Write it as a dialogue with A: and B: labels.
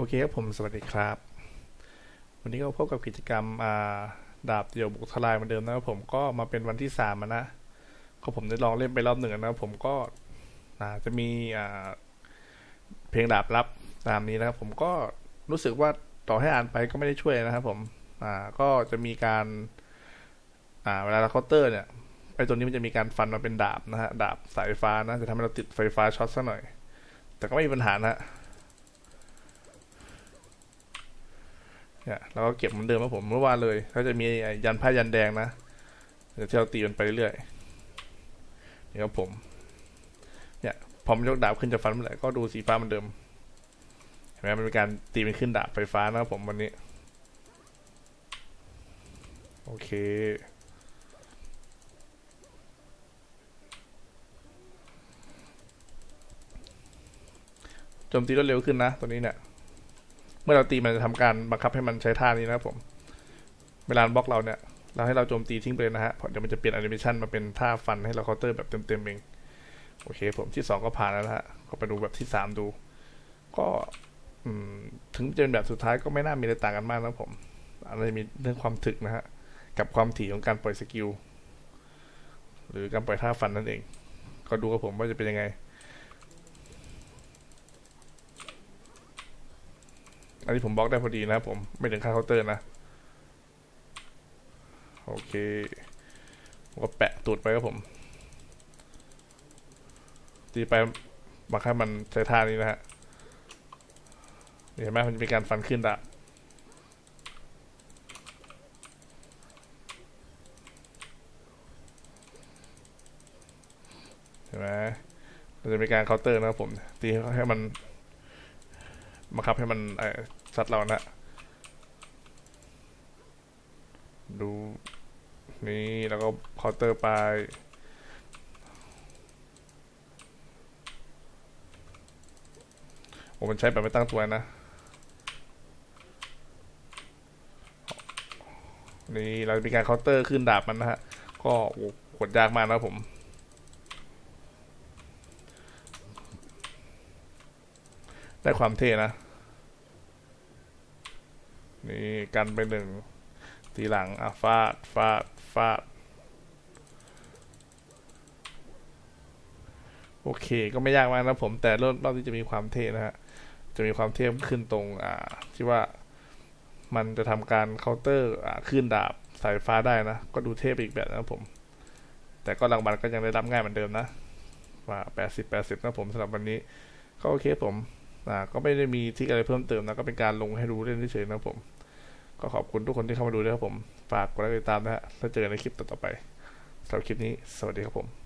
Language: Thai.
A: โอเคครับผมสวัสดีครับ วันนี้ก็พบกับกิจกรรมอ่าดาบเดี่ยวบุกทลายเหมือนเดิมนะครับผมก็มาเป็นวันที่สามนะก็ผมได้ลองเล่นไปรอบหนึ่งนะครับผมก็าจะมีอ่าเพลงดาบลับตามนี้นะครับ ผมก็รู้สึกว่าต่อให้อ่านไปก็ไม่ได้ช่วยนะครับ ผมอ่าก็จะมีการอ่าเวลาเราเคาน์เตอร์เนี่ยไอ้ตัวนี้มันจะมีการฟันมาเป็นดาบนะฮะดาบสายไฟฟ้านะจะทำให้เราติดไฟฟ้าช็อตซะหน่อย แต่ก็ไม่มีปัญหานะฮะ เนี่ยเราก็เก็บเหมือนเดิมครับผมเมื่อวานเลยก็จะมียันผ้ายันแดงนะเดี๋ยวที่เราตีมันไปเรื่อยๆนี่ครับผม เนี่ยพอมยกดาบขึ้นจะฟันเมื่อไหร่ก็ดูสีฟ้าเหมือนเดิมเห็นไหมมันเป็นการตีมันขึ้นดาบไฟฟ้านะครับผมวันนี้ โอเคโจมตีรวดเร็วขึ้นนะตัวนี้เนี่ย เมื่อเราตีมันจะทำการบังคับให้มันใช้ท่านี้นะครับผม เวลาบล็อกเราเนี่ย เราให้เราโจมตีทิ้งไปเลยนะฮะเพราะเดี๋ยวมันจะเปลี่ยนแอนิเมชันมาเป็นท่าฟันให้เราเคาน์เตอร์แบบเต็มๆเอง โอเค ผมที่สองก็ผ่านแล้วนะฮะ ก็ไปดูแบบที่สามดู ก็ถึงจะเป็นแบบสุดท้ายก็ไม่น่ามีอะไรต่างกันมากนะผมอาจจะมีเรื่องความถึกนะฮะ กับความถี่ของการปล่อยสกิล หรือการปล่อยท่าฟันนั่นเอง ก็ดูกับผมว่าจะเป็นยังไง อันนี้ผมบล็อกได้พอดีนะครับผมไม่ถึงค่าเคาน์เตอร์นะ โอเคก็แปะตูดไปครับผม ตีไปบังคับมันใช้ท่านี้นะฮะเห็นไหมมันจะมีการฟันขึ้นดะเห็นไหมมันจะมีการเคาน์เตอร์นะครับผม ตีให้มัน บังคับให้มันเออซัดเรานะดูนี่แล้วก็เคาน์เตอร์ไปโอ้มันใช้แบบไม่ตั้งตัวนะ นี่เราจะมีการเคาน์เตอร์ขึ้นดาบมันนะฮะ ก็โอ้กดยากมากนะผม ได้ความเท่นะ นี่กันไปหนึ่งทีหลังอะฟาด ฟาด ฟาด โอเค ก็ไม่ยากมากนะผม แต่รอบรอบที่จะมีความเท่นะฮะ จะมีความเท่ขึ้นตรง อ่า ที่ว่ามันจะทำการเคาน์เตอร์อ่าขึ้นดาบสายฟ้าได้นะ ก็ดูเท่ไปอีกแบบนะผม แต่ก็รางวัลก็ยังได้รับง่ายเหมือนเดิมนะว่าแปดสิบแปดสิบนะผมสำหรับวันนี้ ก็โอเคผม อ่าก็ไม่ได้มีทิกอะไรเพิ่มเติมนะก็เป็นการลงให้รู้เล่นเฉยๆนะผม ก็ขอบคุณทุกคนที่เข้ามาดูด้วยครับผม ฝากกดไลค์ติดตามนะฮะแล้วเจอกันในคลิปต่อๆไปสำหรับคลิปนี้ สวัสดีครับผม